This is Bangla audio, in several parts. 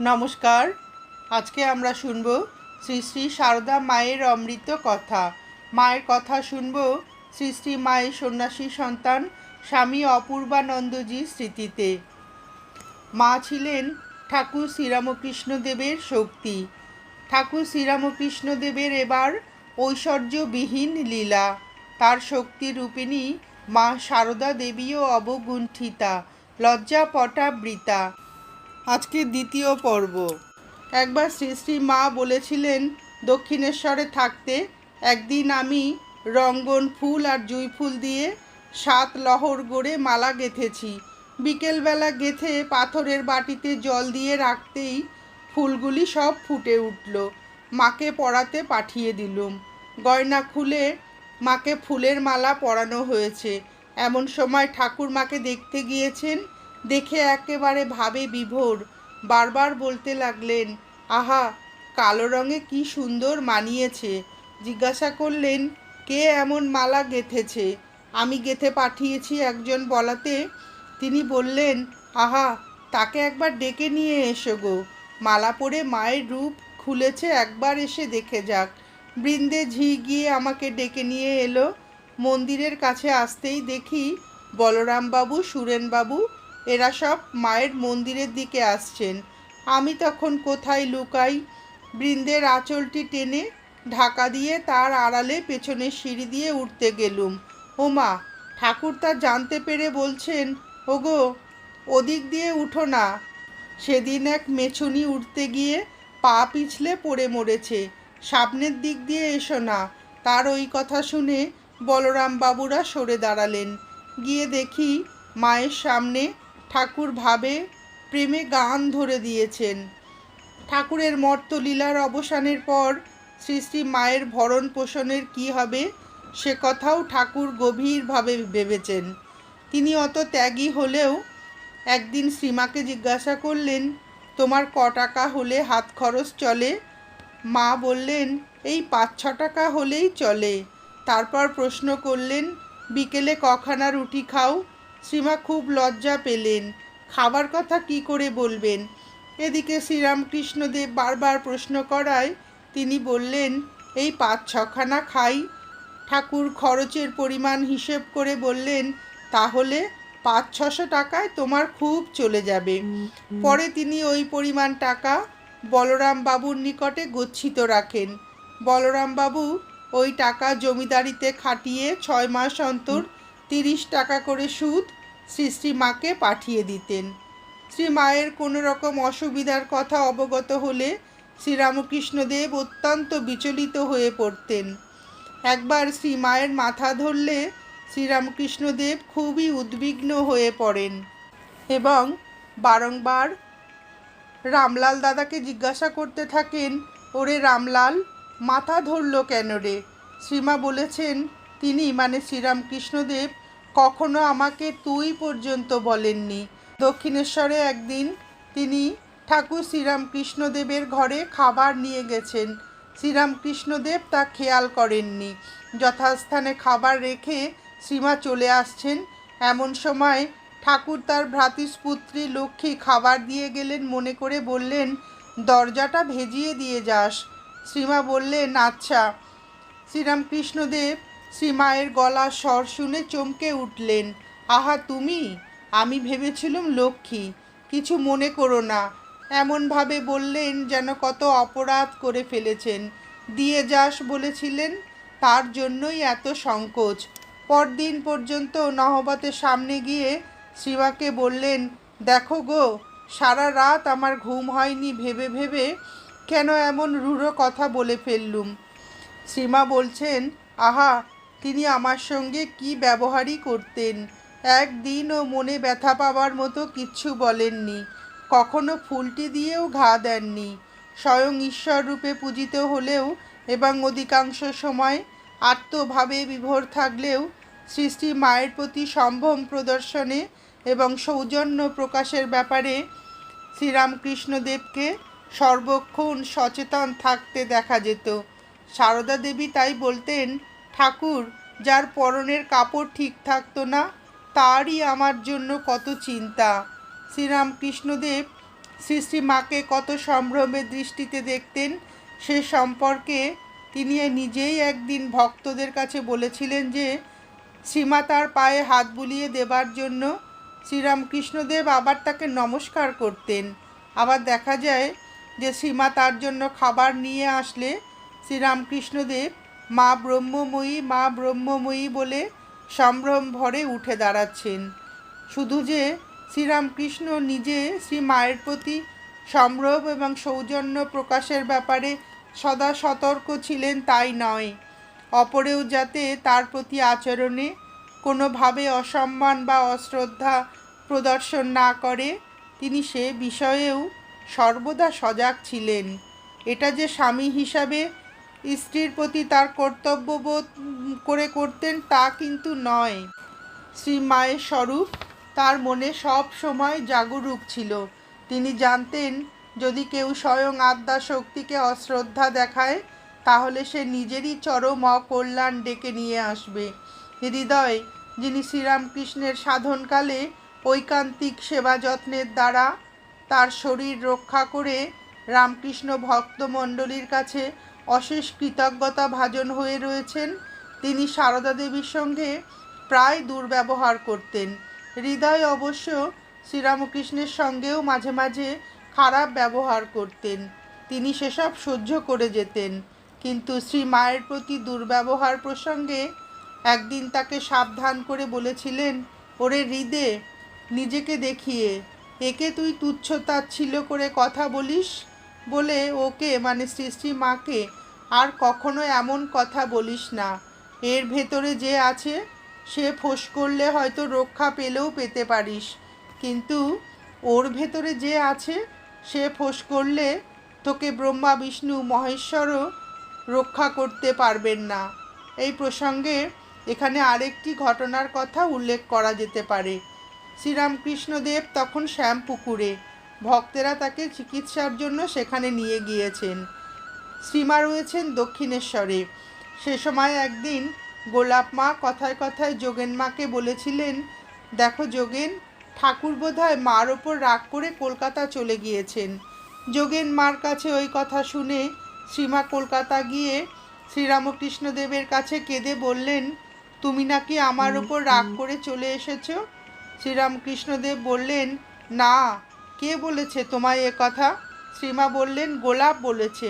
নমস্কার। আজকে আমরা শুনব শ্রী শ্রী সারদা মায়ের অমৃত কথা। মায়ের কথা শুনব শ্রী শ্রী মায়ের সন্ন্যাসী সন্তান স্বামী অপূর্বানন্দজির স্মৃতিতে। মা ছিলেন ঠাকুর শ্রীরামকৃষ্ণদেবের শক্তি। ঠাকুর শ্রীরামকৃষ্ণদেবের এবার ঐশ্বর্যবিহীন লীলা। তার শক্তি রূপিণী মা সারদা দেবীও অবগুণ্ঠিতা লজ্জা পটাবৃতা আজকে দ্বিতীয় পর্ব। একবার শ্রী শ্রী মা বলেছিলেন, দক্ষিণেশ্বরে থাকতে একদিন আমি রঙ্গন ফুল আর জুঁই ফুল দিয়ে সাত লহর গড়ে মালা গেঁথেছি। বিকেলবেলা গেথে পাথরের বাটিতে জল দিয়ে রাখতেই ফুলগুলি সব ফুটে উঠল। মাকে পড়াতে পাঠিয়ে দিলুম। গয়না খুলে মাকে ফুলের মালা পরানো হয়েছে। এমন সময় ঠাকুর মাকে দেখতে গিয়েছেন দেখে একেবারে ভাবে বিভোর। বারবার বলতে লাগলেন, আহা, কালো রঙে কি সুন্দর মানিয়েছে। জিজ্ঞাসা করলেন, কে এমন মালা গেথেছে? আমি গেথে পাঠিয়েছি একজন বলাতে। তিনি বললেন, আহা, তাকে একবার ডেকে নিয়ে এসো গো। মালা পরে মায়ের রূপ খুলেছে, একবার এসে দেখে যাক। বৃন্দে ঝি গিয়ে আমাকে ডেকে নিয়ে এলো। মন্দিরের কাছে আসতেই দেখি বলরামবাবু, সুরেনবাবু এরা সব মায়ের মন্দিরের দিকে আসছেন। আমি তখন কোথায় লুকাই? বৃন্দের আঁচলটি টেনে ঢাকা দিয়ে তার আড়ালে পেছনের সিঁড়ি দিয়ে উঠতে গেলুম। ওমা, ঠাকুর তা জানতে পেরে বলছেন, ওগো, ওদিক দিয়ে উঠো না। সেদিন এক মেছুনি উঠতে গিয়ে পা পিছলে পড়ে মরেছে। সামনের দিক দিয়ে এসো না। তার ওই কথা শুনে বলরাম বাবুরা সরে দাঁড়ালেন। গিয়ে দেখি মায়ের সামনে ঠাকুর ভাবে প্রেমে গান ধরে দিয়েছেন। ঠাকুরের মর্তলীলার অবসানের পর শ্রী শ্রী মায়ের ভরণ পোষণের কী হবে সে কথাও ঠাকুর গভীরভাবে ভেবেছেন। তিনি অত ত্যাগী হলেও একদিন শ্রীমাকে জিজ্ঞাসা করলেন, তোমার ক টাকা হলে হাত খরচ চলে? মা বললেন, এই পাঁচ ছ টাকা হলেই চলে। তারপর প্রশ্ন করলেন, বিকেলে কখানা রুটি খাও? শ্রীমা খুব লজ্জা পেলেন। খাবার কথা কি করে বলবেন? এদিকে শ্রীরামকৃষ্ণদেব বারবার প্রশ্ন করায় তিনি বললেন এই পাঁচ ছখানা খাই। ঠাকুর খরচের পরিমাণ হিসেব করে বললেন তাহলে পাঁচ ছশো টাকায় তোমার খুব চলে যাবে। পরে তিনি ওই পরিমাণ টাকা বলরাম বাবুর নিকটে গচ্ছিত রাখেন। বলরাম বাবু ওই টাকা জমিদারিতে খাটিয়ে ছয় মাস অন্তর তিরিশ টাকা করে সুদ শ্রী শ্রী মাকে পাঠিয়ে দিতেন। শ্রী মায়ের কোনো রকম অসুবিধার কথা অবগত হলে শ্রীরামকৃষ্ণদেব অত্যন্ত বিচলিত হয়ে পড়তেন। একবার শ্রী মায়ের মাথা ধরলে শ্রীরামকৃষ্ণদেব খুবই উদ্বিগ্ন হয়ে পড়েন এবং বারংবার রামলাল দাদাকে জিজ্ঞাসা করতে থাকেন, ওরে রামলাল, মাথা ধরল কেন রে? শ্রীমা বলেছেন, তিনি মানে শ্রীরামকৃষ্ণদেব কখনো আমাকে তুই পর্যন্ত বলেননি। দক্ষিণেশ্বরে একদিন তিনি ঠাকুর শ্রীরামকৃষ্ণদেবের ঘরে খাবার নিয়ে গেছেন। শ্রীরামকৃষ্ণদেব তা খেয়াল করেননি। যথাস্থানে খাবার রেখে শ্রীমা চলে আসছেন। এমন সময় ঠাকুর তার ভ্রাতুষ্পুত্রী লক্ষ্মী খাবার দিয়ে গেলেন, মনে করে বললেন, দরজাটা ভেজিয়ে দিয়ে যাস। শ্রীমা বললেন আচ্ছা। শ্রীরামকৃষ্ণদেব শ্রীমায়ের গলা স্বর শুনে চমকে উঠলেন। আহা, তুমি? আমি ভেবেছিলুম লক্ষ্মী। কিছু মনে করো না। এমনভাবে বললেন যেন কত অপরাধ করে ফেলেছেন। দিয়ে যাস বলেছিলেন, তার জন্যই এত সংকোচ। পরদিন পর্যন্ত নহবতের সামনে গিয়ে শ্রীমাকে বললেন, দেখো গো, সারা রাত আমার ঘুম হয়নি ভেবে ভেবে কেন এমন রূঢ় কথা বলে ফেললুম? শ্রীমা বলছেন, আহা তিনি আমার সঙ্গে কি ব্যবহারই করতেন? একদিনও মনে ব্যথা পাওয়ার মতো কিচ্ছু বলেননি। কখনো ফুলটি দিয়েও ঘা দেননি। স্বয়ং ঈশ্বর রূপে পূজিত হলেও এবং অধিকাংশ সময় আত্মভাবে বিভোর থাকলেও সৃষ্টি মায়ের প্রতি সম্ভ্রম প্রদর্শনে এবং সৌজন্য প্রকাশের ব্যাপারে শ্রীরামকৃষ্ণদেবকে সর্বক্ষণ সচেতন থাকতে দেখা যেত। সারদা দেবী তাই বলতেন ঠাকুর, যার পরনের কাপড় ঠিক থাকতো না, তারই আমার জন্য কত চিন্তা। শ্রীরামকৃষ্ণদেব শ্রী শ্রী মাকে কত সম্ভ্রমের দৃষ্টিতে দেখতেন, সে সম্পর্কে তিনি নিজেই একদিন ভক্তদের কাছে বলেছিলেন যে শ্রীমা তার পায়ে হাত বুলিয়ে দেবার জন্য শ্রীরামকৃষ্ণদেব আবার তাকে নমস্কার করতেন। আবার দেখা যায় যে শ্রীমা তার জন্য খাবার নিয়ে আসলে শ্রীরামকৃষ্ণদেব মা ব্রহ্মময়ী মা ব্রহ্মময়ী বলে সম্ভ্রম ভরে উঠে দাঁড়াচ্ছেন। শুধু যে শ্রীরামকৃষ্ণ নিজে শ্রী মায়ের প্রতি সম্ভ্রম এবং সৌজন্য প্রকাশের ব্যাপারে সদা সতর্ক ছিলেন তাই নয়। অপরেও যাতে তার প্রতি আচরণে কোনোভাবে অসম্মান বা অশ্রদ্ধা প্রদর্শন না করে, তিনি সে বিষয়েও সর্বদা সজাগ ছিলেন। এটা যে স্বামী হিসাবে স্ত্রীর প্রতি তার কর্তব্যবোধ করে করতেন তা কিন্তু নয়। শ্রী মায়ের স্বরূপ তার মনে সব সময় জাগরূক ছিল। তিনি জানতেন, যদি কেউ স্বয়ং আদ্যা শক্তিকে অশ্রদ্ধা দেখায়, তাহলে সে নিজেরই চরম অকল্যাণ ডেকে নিয়ে আসবে। হৃদয়, যিনি শ্রীরামকৃষ্ণের সাধনকালে ঐকান্তিক সেবা যত্নের দ্বারা তার শরীর রক্ষা করে রামকৃষ্ণ ভক্তমণ্ডলীর কাছে অশেষ কৃতজ্ঞতা ভাজন হয়ে রয়েছেন। তিনি সারদা দেবীর সঙ্গে প্রায় দুর্ব্যবহার করতেন। হৃদয় অবশ্য শ্রীরামকৃষ্ণের সঙ্গেও মাঝে মাঝে খারাপ ব্যবহার করতেন। তিনি সেসব সহ্য করে যেতেন। কিন্তু শ্রী মায়ের প্রতি দুর্ব্যবহার প্রসঙ্গে একদিন তাকে সাবধান করে বলেছিলেন, ওরে হৃদে, নিজেকে দেখিয়ে, একে তুই তুচ্ছ তাচ্ছিল্য করে কথা বলিস? বলে ওকে মানে শ্রী মাকে, আর কখনো এমন কথা বলিস না। এর ভেতরে যে আছে, সে ফোঁস করলে হয়তো রক্ষা পেলেও পেতে পারিস। কিন্তু ওর ভেতরে যে আছে, সে ফোঁস করলে তোকে ব্রহ্মা, বিষ্ণু, মহেশ্বরও রক্ষা করতে পারবেন না। এই প্রসঙ্গে এখানে আরেকটি ঘটনার কথা উল্লেখ করা যেতে পারে। শ্রীরামকৃষ্ণদেব তখন শ্যামপুকুরে ভক্তেরা তাকে চিকিৎসার জন্য সেখানে নিয়ে গিয়েছেন। শ্রীমা রয়েছেন দক্ষিণেশ্বরে। সে সময় একদিন গোলাপ মা কথায় কথায় যোগেন মাকে বলেছিলেন দেখো যোগেন ঠাকুর বোধহয় মার ওপর রাগ করে কলকাতা চলে গিয়েছেন। যোগেন মার কাছে ওই কথা শুনে শ্রীমা কলকাতা গিয়ে শ্রীরামকৃষ্ণদেবের কাছে কেঁদে বললেন তুমি নাকি আমার ওপর রাগ করে চলে এসেছ? শ্রীরামকৃষ্ণদেব বললেন না কে বলেছে তোমায় এ কথা? শ্রীমা বললেন, গোলাপ বলেছে।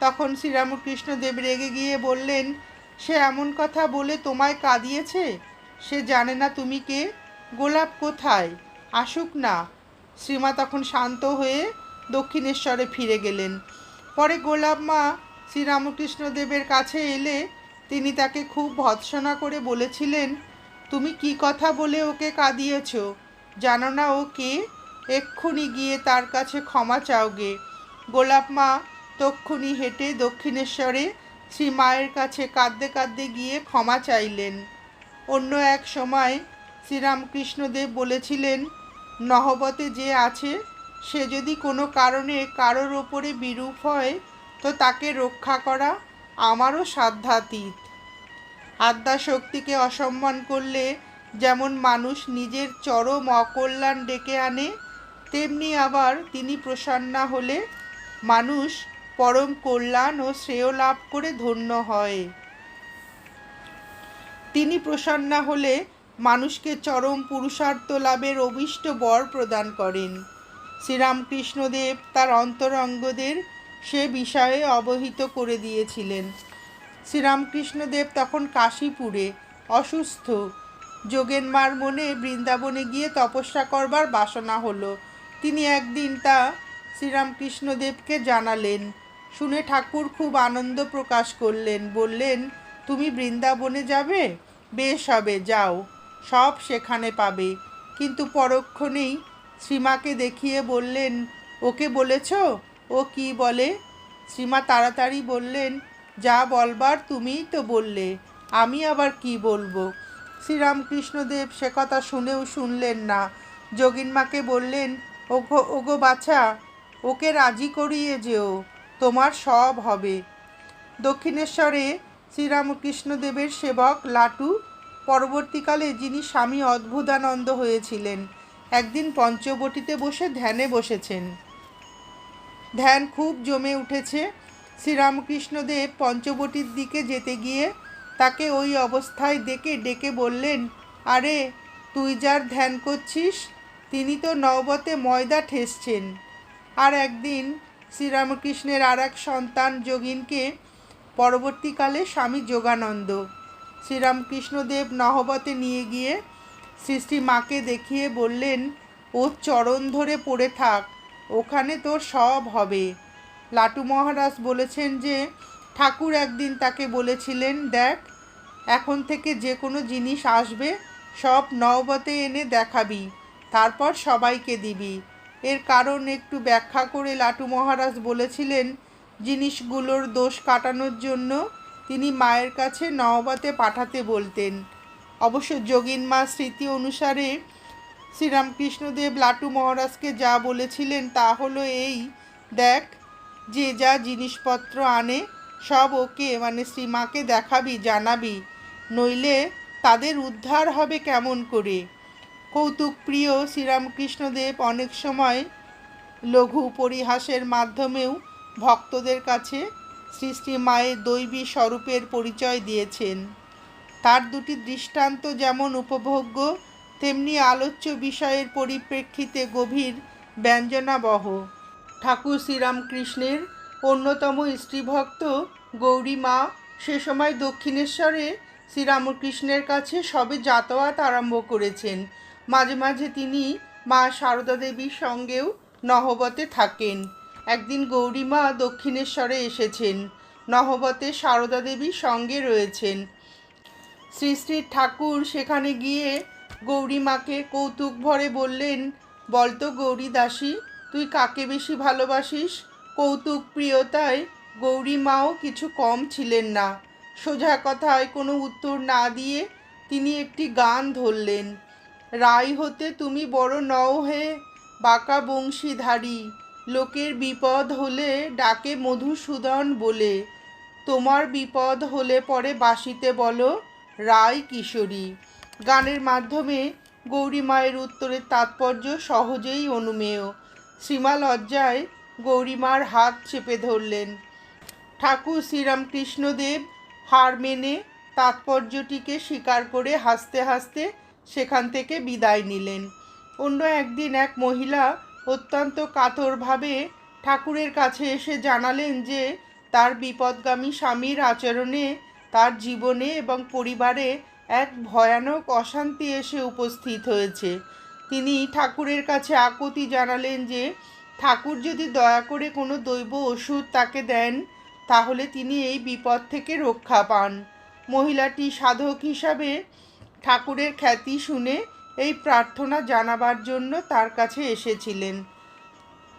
তখন শ্রীরামকৃষ্ণদেব রেগে গিয়ে বললেন, সে এমন কথা বলে তোমায় কাঁদিয়েছে? সে জানে না তুমি কে। গোলাপ কোথায়? আসুক না। শ্রীমা তখন শান্ত হয়ে দক্ষিণেশ্বরে ফিরে গেলেন। পরে গোলাপ মা শ্রীরামকৃষ্ণদেবের কাছে এলে তিনি তাকে খুব ভৎসনা করে বলেছিলেন, তুমি কি কথা বলে ওকে কাঁদিয়েছ? জানো না ও কে? এক্ষুনি গিয়ে তার কাছে ক্ষমা চাওগে। গোলাপ মা তক্ষুনি হেঁটে দক্ষিণেশ্বরে শ্রী মায়ের কাছে কাঁদতে কাঁদতে গিয়ে ক্ষমা চাইলেন। অন্য এক সময় শ্রীরামকৃষ্ণদেব বলেছিলেন, নহবতে যে আছে, সে যদি কোনো কারণে কারোর ওপরে বিরূপ হয়, তো তাকে রক্ষা করা আমারও সাধ্যাতীত। আদ্যা শক্তিকে অসম্মান করলে যেমন মানুষ নিজের চরম অকল্যাণ ডেকে আনে তেমনি আবার তিনি প্রসন্না হলে মানুষ পরম কল্যাণ ও শ্রেয় লাভ করে ধন্য হয়। তিনি প্রসন্না হলে মানুষকে চরম পুরুষার্থ লাভের অভিষ্ট বর প্রদান করেন। শ্রীরামকৃষ্ণদেব তার অন্তরঙ্গদের সে বিষয়ে অবহিত করে দিয়েছিলেন। শ্রীরামকৃষ্ণদেব তখন কাশীপুরে অসুস্থ। যোগেন মার মনে বৃন্দাবনে গিয়ে তপস্যা করবার বাসনা হলো। তিনি একদিন তা শ্রীরামকৃষ্ণদেবকে জানালেন। শুনে ঠাকুর খুব আনন্দ প্রকাশ করলেন, বললেন, তুমি বৃন্দাবনে যাবে? বেশ হবে, যাও, সব সেখানে পাবে। কিন্তু পরক্ষণেই শ্রীমাকে দেখিয়ে বললেন, ওকে বলেছ? ও কি বলে? শ্রীমা তাড়াতাড়ি বললেন, যা বলবার তুমিই তো বললে, আমি আবার কি বলব? শ্রীরামকৃষ্ণদেব সে কথা শুনেও শুনলেন না। যোগিনমাকে বললেন ওগো ওগো বাছা, ওকে রাজি করিয়ে যেও, তোমার সব হবে। দক্ষিণেশ্বরে শ্রীরামকৃষ্ণদেবের সেবক লাটু, পরবর্তীকালে যিনি স্বামী অদ্ভুতানন্দ হয়েছিলেন, একদিন পঞ্চবটিতে বসে ধ্যানে বসেছেন। ধ্যান খুব জমে উঠেছে, শ্রীরামকৃষ্ণদেব পঞ্চবটির দিকে যেতে গিয়ে তাকে ওই অবস্থায় দেখে ডেকে বললেন, আরে, তুই যার ধ্যান করছিস তিনি তো নবতে ময়দা ঠেসছেন। আর একদিন শ্রীরামকৃষ্ণের আর এক সন্তান যোগিনকে পরবর্তীকালে স্বামী যোগানন্দ শ্রীরামকৃষ্ণদেব নহবতে নিয়ে গিয়ে সৃষ্টি মাকে দেখিয়ে বললেন, ও চরণ ধরে পড়ে থাক, ওখানে তোর সব হবে। লাটু মহারাজ বলেছেন যে, ঠাকুর একদিন তাকে বলেছিলেন, দেখ, এখন থেকে যে কোনো জিনিস আসবে, সব নবতে এনে দেখাবি। তারপর সবাইকে দিবি। এর কারণ একটু ব্যাখ্যা করে লাটু মহারাজ বলেছিলেন, জিনিসগুলোর দোষ কাটানোর জন্য তিনি মায়ের কাছে নহবতে পাঠাতে বলতেন। অবশ্য যোগিন মা স্মৃতি অনুসারে শ্রীরামকৃষ্ণদেব লাটু মহারাজকে যা বলেছিলেন তা হলো এই, দেখ, যে যা জিনিসপত্র আনে, সব ওকে মানে শ্রীমাকে দেখাবি, জানাবি। নইলে তাদের উদ্ধার হবে কেমন করে? কৌতুক প্রিয় শ্রীরামকৃষ্ণদেব অনেক সময় লঘু পরিহাসের মাধ্যমেও ভক্তদের কাছে শ্রী শ্রী মায়ের দৈবী স্বরূপের পরিচয় দিয়েছেন। তার দুটি দৃষ্টান্ত যেমন উপভোগ্য, তেমনি আলোচ্য বিষয়ের পরিপ্রেক্ষিতে গভীর ব্যঞ্জনাবহ। ঠাকুর শ্রীরামকৃষ্ণের অন্যতম স্ত্রীভক্ত গৌরী মা সে সময় দক্ষিণেশ্বরে শ্রীরামকৃষ্ণের কাছে সবে যাতায়াত আরম্ভ করেছেন। মাঝে মাঝে তিনি মা সারদা দেবীর সঙ্গেও নহবতে থাকেন। একদিন গৌরীমা দক্ষিণেশ্বরে এসেছেন। নহবতে সারদা দেবীর সঙ্গে রয়েছেন। শ্রী শ্রী ঠাকুর সেখানে গিয়ে গৌরীমাকে কৌতুক ভরে বললেন, বলতো গৌরী দাসী, তুই কাকে বেশি ভালোবাসিস? কৌতুক প্রিয়তায় গৌরী মাও কিছু কম ছিলেন না। সোজা কথায় কোনো উত্তর না দিয়ে তিনি একটি গান ধরলেন। রাই হতে তুমি বড় নও হে বাঁকা বংশীধারী। লোকের বিপদ হলে ডাকে মধুসূদন বলে। তোমার বিপদ হলে পরে বাসিতে বলো, রায় কিশোরী। গানের মাধ্যমে গৌরী মায়ের উত্তরের তাৎপর্য সহজেই অনুমেয়। শ্রীমা লজ্জায় গৌরীমার হাত চেপে ধরলেন। ঠাকুর শ্রীরামকৃষ্ণদেব হার মেনে তাৎপর্যটিকে স্বীকার করে হাসতে হাসতে সেখান থেকে বিদায় নিলেন। অন্য একদিন এক মহিলা অত্যন্ত কাতরভাবে ঠাকুরের কাছে এসে জানালেন যে, তার বিপদগামী স্বামীর আচরণে, তার জীবনে এবং পরিবারে এক ভয়ানক অশান্তি এসে উপস্থিত হয়েছে। তিনি ঠাকুরের কাছে আকুতি জানালেন যে, ঠাকুর যদি দয়া করে কোনো দৈব ওষুধ তাকে দেন, তাহলে তিনি এই বিপদ থেকে রক্ষা পান। মহিলাটি সাধক হিসাবে ঠাকুরের খ্যাতি শুনে এই প্রার্থনা জানাবার জন্য তার কাছে এসেছিলেন।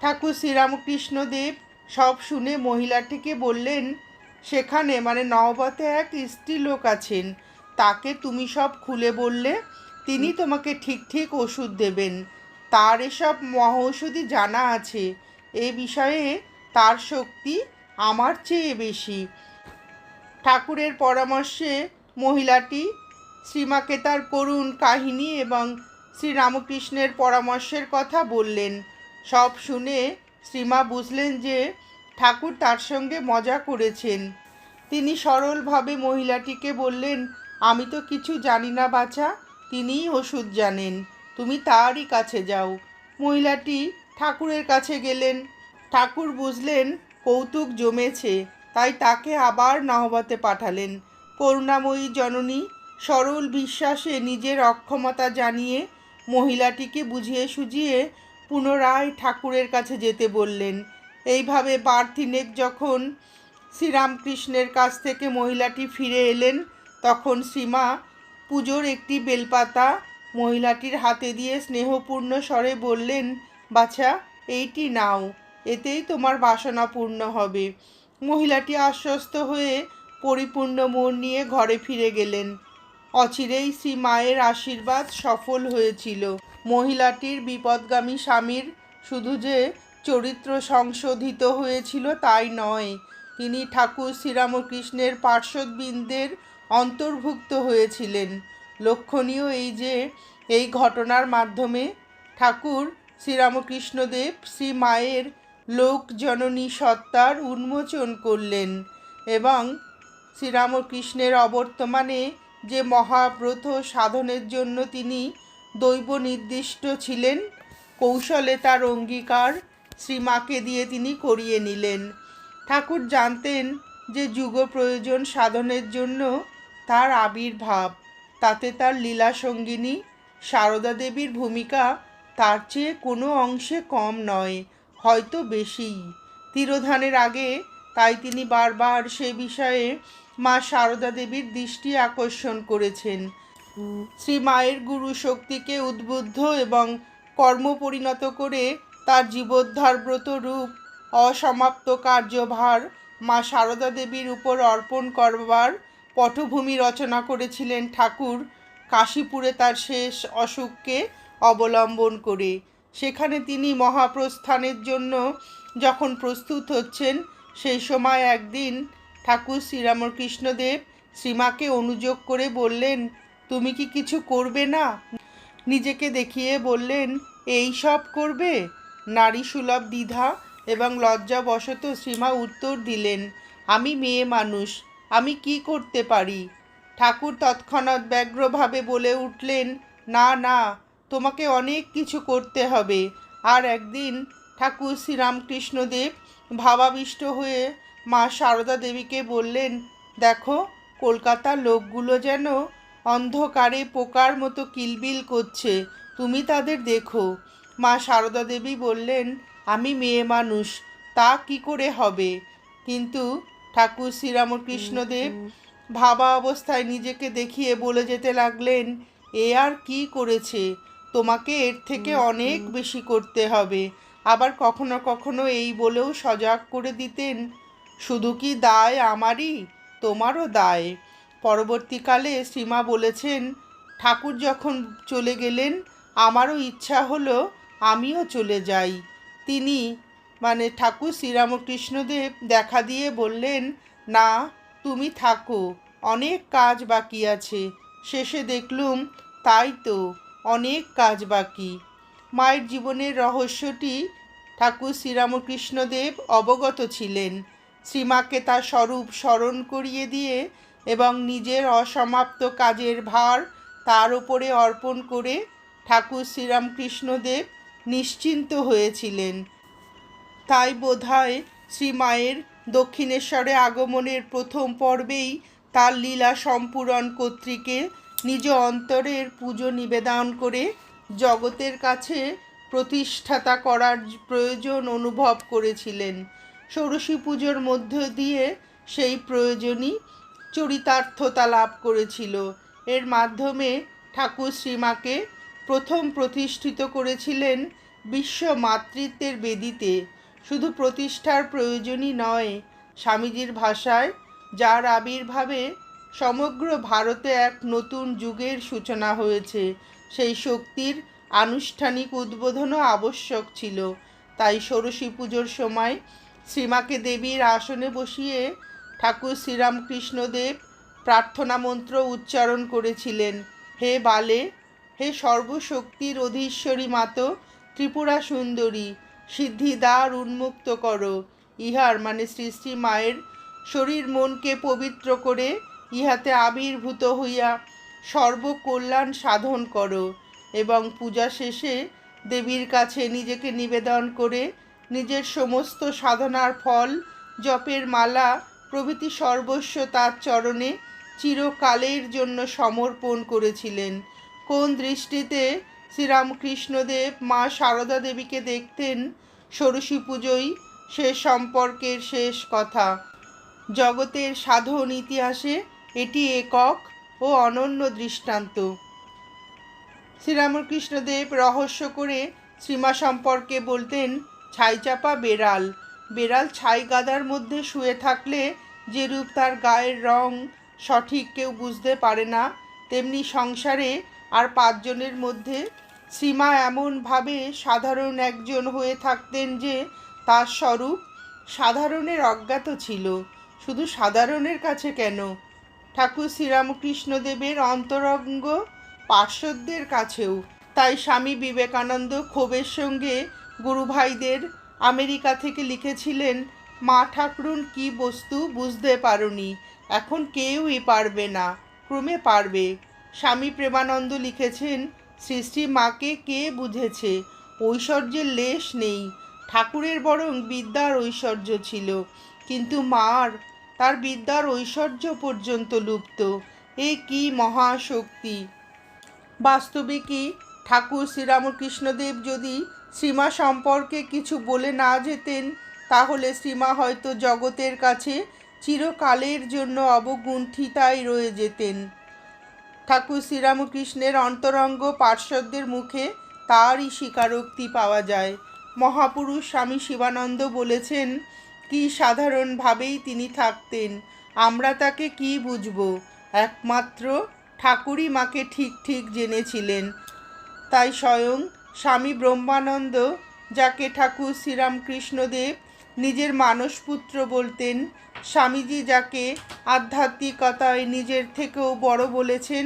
ঠাকুর শ্রীরামকৃষ্ণদেব সব শুনে মহিলাটিকে বললেন, সেখানে মানে নবতে এক স্ত্রী লোক আছেন। তাকে তুমি সব খুলে বললে, তিনি তোমাকে ঠিক ঠিক ওষুধ দেবেন। তার এসব মহৌষধি জানা আছে। এ বিষয়ে তার শক্তি আমার চেয়ে বেশি। ঠাকুরের পরামর্শে মহিলাটি শ্রীমাকে তার করুণ কাহিনী এবং শ্রীরামকৃষ্ণের পরামর্শের কথা বললেন। সব শুনে শ্রীমা বুঝলেন যে ঠাকুর তার সঙ্গে মজা করেছেন। তিনি সরলভাবে মহিলাটিকে বললেন, আমি তো কিছু জানি না বাছা, তিনিই ওষুধ জানেন, তুমি তারই কাছে যাও। মহিলাটি ঠাকুরের কাছে গেলেন। ঠাকুর বুঝলেন, কৌতুক জমেছে, তাই তাকে আবার নহবতে পাঠালেন। করুণাময়ী জননী সরল বিশ্বাসে নিজের অক্ষমতা জানিয়ে মহিলাটিকে বুঝিয়ে সুঝিয়ে পুনরায় ঠাকুরের কাছে যেতে বললেন। এইভাবে বার তিনেক যখন শ্রীরামকৃষ্ণের কাছ থেকে মহিলাটি ফিরে এলেন, তখন শ্রীমা পুজোর একটি বেলপাতা মহিলাটির হাতে দিয়ে স্নেহপূর্ণ স্বরে বললেন, বাছা, এইটি নাও, এতেই তোমার বাসনা পূর্ণ হবে। মহিলাটি আশ্বস্ত হয়ে পরিপূর্ণ মন নিয়ে ঘরে ফিরে গেলেন। অচিরেই শ্রী মায়ের আশীর্বাদ সফল হয়েছিল। মহিলাটির বিপদগামী স্বামীর শুধু যে চরিত্র সংশোধিত হয়েছিল তাই নয়, তিনি ঠাকুর শ্রীরামকৃষ্ণের পার্শ্বদবৃন্দের অন্তর্ভুক্ত হয়েছিলেন। লক্ষণীয় এই যে, এই ঘটনার মাধ্যমে ঠাকুর শ্রীরামকৃষ্ণদেব শ্রী মায়ের লোক জননী সত্তার উন্মোচন করলেন এবং শ্রীরামকৃষ্ণের অবর্তমানে যে মহাব্রত সাধনের জন্য তিনি দৈব নির্দিষ্ট ছিলেন, কৌশলে তার অঙ্গীকার শ্রীমাকে দিয়ে তিনি করিয়ে নিলেন। ঠাকুর জানতেন যে যুগ প্রয়োজন সাধনের জন্য তার আবির্ভাব, তাতে তার লীলা সঙ্গিনী সারদা দেবীর ভূমিকা তার চেয়ে কোনো অংশে কম নয়, হয়তো বেশিই। তিরোধানের আগে তাই তিনি বারবার সে বিষয়ে মা সারদা দেবীর দৃষ্টি আকর্ষণ করেছেন। শ্রী মায়ের গুরু শক্তিকে উদ্বুদ্ধ এবং কর্ম পরিণত করে তার জীবোদ্ধারব্রত রূপ, অসমাপ্ত কার্যভার মা সারদা দেবীর উপর অর্পণ করবার পটভূমি রচনা করেছিলেন ঠাকুর কাশীপুরে তার শেষ অসুখকে অবলম্বন করে। সেখানে তিনি মহাপ্রস্থানের জন্য যখন প্রস্তুত হচ্ছেন, সেই সময় একদিন ঠাকুর শ্রীরামকৃষ্ণদেব শ্রীমাকে অনুযোগ করে বললেন, তুমি কি কিছু করবে না? নিজেকে দেখিয়ে বললেন, এই সব করবে? নারী সুলভ দ্বিধা এবং লজ্জাবশত শ্রীমা উত্তর দিলেন, আমি মেয়ে মানুষ, আমি কি করতে পারি? ঠাকুর তৎক্ষণাৎ ব্যগ্রভাবে বলে উঠলেন, না না, তোমাকে অনেক কিছু করতে হবে। আর একদিন ঠাকুর শ্রীরামকৃষ্ণদেব ভাবাবিষ্ট হয়ে মা সারদা দেবীকে বললেন দেখো কলকাতার লোকগুলো যেন অন্ধকারে পোকার মতো কিলবিল করছে তুমি তাদের দেখো। মা সারদা দেবী বললেন আমি মেয়ে মানুষ তা কি করে হবে? কিন্তু ঠাকুর শ্রীরামকৃষ্ণদেব ভাবা অবস্থায় নিজেকে দেখিয়ে বলে যেতে লাগলেন এ আর কি করেছে? তোমাকে এর থেকে অনেক বেশি করতে হবে। আবার কখনো কখনো এই বলেও সজাগ করে দিতেন শুধু কি দায় আমারই? তোমারও দায়। পরবর্তীকালে সীমা বলেছেন, ঠাকুর যখন চলে গেলেন, আমারও ইচ্ছা হলো আমিও চলে যাই। তিনি মানে ঠাকুর শ্রীরামকৃষ্ণদেব দেখা দিয়ে বললেন, না, তুমি থাকো, অনেক কাজ বাকি আছে। শেষে দেখলুম, তাই তো, অনেক কাজ বাকি। মায়ের জীবনের রহস্যটি ঠাকুর শ্রীরামকৃষ্ণদেব অবগত ছিলেন। শ্রীমাকে তার স্বরূপ স্মরণ করিয়ে দিয়ে এবং নিজের অসমাপ্ত কাজের ভার তার উপরে অর্পণ করে ঠাকুর শ্রীরামকৃষ্ণদেব নিশ্চিন্ত হয়েছিলেন। তাই বোধহয় শ্রীমায়ের দক্ষিণেশ্বরে আগমনের প্রথম পর্বেই তার লীলা সম্পূরণ কর্তৃকে নিজ অন্তরের পুজো নিবেদন করে জগতের কাছে প্রতিষ্ঠাতা করার প্রয়োজন অনুভব করেছিলেন। ষোড়শী পুজোর মধ্য দিয়ে সেই প্রয়োজনই চরিতার্থতা লাভ করেছিল। এর মাধ্যমে ঠাকুর শ্রীমাকে প্রথম প্রতিষ্ঠিত করেছিলেন বিশ্ব মাতৃত্বের বেদিতে। শুধু প্রতিষ্ঠার প্রয়োজনই নয়, স্বামীজির ভাষায় যার আবির্ভাবে সমগ্র ভারতে এক নতুন যুগের সূচনা হয়েছে, সেই শক্তির আনুষ্ঠানিক উদ্বোধনও আবশ্যক ছিল। তাই ষোড়শী পুজোর সময় শ্রীমাকে দেবীর আসনে বসিয়ে ঠাকুর শ্রীরামকৃষ্ণদেব প্রার্থনা মন্ত্র উচ্চারণ করেছিলেন। হে বালে, হে সর্বশক্তির অধীশ্বরী মাতো, ত্রিপুরা সুন্দরী সিদ্ধিদ্বার উন্মুক্ত করো। ইহার মানে শ্রী শ্রী মায়ের শরীর মনকে পবিত্র করে ইহাতে আবির্ভূত হইয়া সর্বকল্যাণ সাধন করো এবং পূজা শেষে দেবীর কাছে নিজেকে নিবেদন করে নিজের সমস্ত সাধনার ফল, জপের মালা, প্রভৃতি সর্বস্ব তার চরণে চিরকালের জন্য সমর্পণ করেছিলেন। কোন দৃষ্টিতে শ্রীরামকৃষ্ণদেব মা সারদা দেবীকে দেখতেন, ষোড়শী পুজোই সে সম্পর্কের শেষ কথা। জগতের সাধন ইতিহাসে এটি একক ও অনন্য দৃষ্টান্ত। শ্রীরামকৃষ্ণদেব রহস্য করে শ্রীমা সম্পর্কে বলতেন ছাইচাপা বেড়াল। বেড়াল ছাই গাদার মধ্যে শুয়ে থাকলে যেরূপ তার গায়ের রং সঠিক কেউ বুঝতে পারে না, তেমনি সংসারে আর পাঁচজনের মধ্যে সীমা এমনভাবে সাধারণ একজন হয়ে থাকতেন যে তার স্বরূপ সাধারণের অজ্ঞাত ছিল। শুধু সাধারণের কাছে কেন? ঠাকুর শ্রীরামকৃষ্ণদেবের অন্তরঙ্গ পার্শ্বদের কাছেও। তাই স্বামী বিবেকানন্দ ক্ষোভের সঙ্গে গুরুভাইদের আমেরিকা থেকে লিখেছিলেন, মা ঠাকরুন কি বস্তু বুঝতে পারোনি, এখন কেউই পারবে না, ক্রমে পারবে। স্বামী প্রেমানন্দ লিখেছেন, সৃষ্টি মাকে কে বুঝেছে? ঐশ্বর্যের লেশ নেই। ঠাকুরের বরং বিদ্যার ঐশ্বর্য ছিল, কিন্তু মার, তার বিদ্যার ঐশ্বর্য পর্যন্ত লুপ্ত। এ কি মহাশক্তি? বাস্তবিকই ঠাকুর শ্রীরামকৃষ্ণদেব যদি শ্রীমা সম্পর্কে কিছু বলে না যেতেন, তাহলে শ্রীমা হয়তো জগতের কাছে চিরকালের জন্য অবগুণ্ঠিতাই রয়ে যেতেন। ঠাকুর শ্রীরামকৃষ্ণের অন্তরঙ্গ পার্শ্বদের মুখে তারই স্বীকারোক্তি পাওয়া যায়। মহাপুরুষ স্বামী শিবানন্দ বলেছেন, কি সাধারণভাবেই তিনি থাকতেন, আমরা তাকে কি বুঝব? একমাত্র ঠাকুরই মাকে ঠিক ঠিক জেনেছিলেন। তাই স্বয়ং স্বামী ব্রহ্মানন্দ, যাকে ঠাকুর শ্রীরামকৃষ্ণদেব নিজের মানসপুত্র বলতেন, স্বামীজি যাকে আধ্যাত্মিকতায় নিজের থেকেও বড় বলেছেন,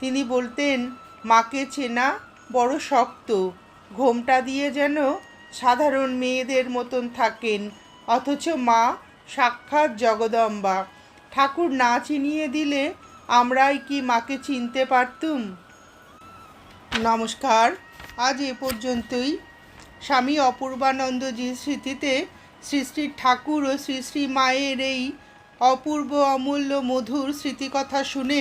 তিনি বলতেন, মাকে চেনা বড় শক্ত। ঘোমটা দিয়ে যেন সাধারণ মেয়েদের মতন থাকেন, অথচ মা সাক্ষাৎ জগদম্বা। ঠাকুর না চিনিয়ে দিলে আমরাই কি মাকে চিনতে পারতুম? নমস্কার। আজ এ পর্যন্তই। স্বামী অপূর্বানন্দজির স্মৃতিতে শ্রী ঠাকুর ও শ্রী শ্রী মায়ের এই অপূর্ব অমূল্য মধুর স্মৃতিকথা শুনে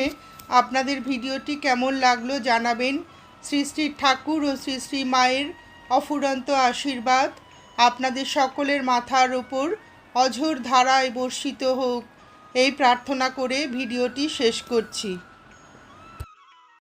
আপনাদের ভিডিওটি কেমন লাগল জানাবেন। শ্রী শ্রী ঠাকুর ও শ্রী শ্রী মায়ের অফুরন্ত আশীর্বাদ আপনাদের সকলের মাথার ওপর অঝোর ধারায় বর্ষিত হোক। এই প্রার্থনা করে ভিডিওটি শেষ করছি।